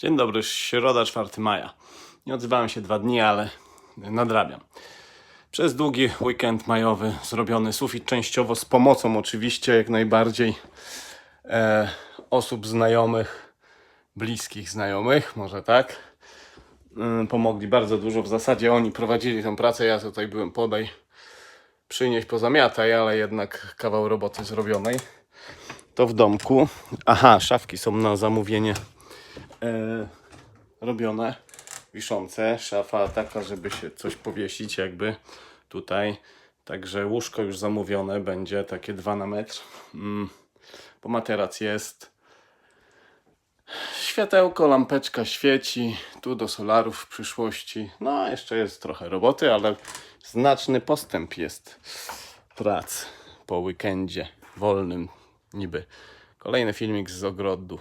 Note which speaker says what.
Speaker 1: Dzień dobry, środa 4 maja. Nie odzywałem się dwa dni, ale nadrabiam. Przez długi weekend majowy zrobiony sufit, częściowo z pomocą oczywiście, jak najbardziej e, osób znajomych, bliskich znajomych, może tak. Mm, Pomogli bardzo dużo. W zasadzie oni prowadzili tę pracę, ja tutaj byłem podaj, przynieść, pozamiataj, ale jednak kawał roboty zrobionej. To w domku. Aha, szafki są na zamówienie e, robione, wiszące. Szafa taka, żeby się coś powiesić jakby tutaj. Także łóżko już zamówione będzie, takie 2 na metr. Mm, bo materac jest. Światełko, lampeczka świeci. Tu do solarów w przyszłości. No, jeszcze jest trochę roboty, ale znaczny postęp jest prac po weekendzie wolnym niby. Kolejny filmik z ogrodu.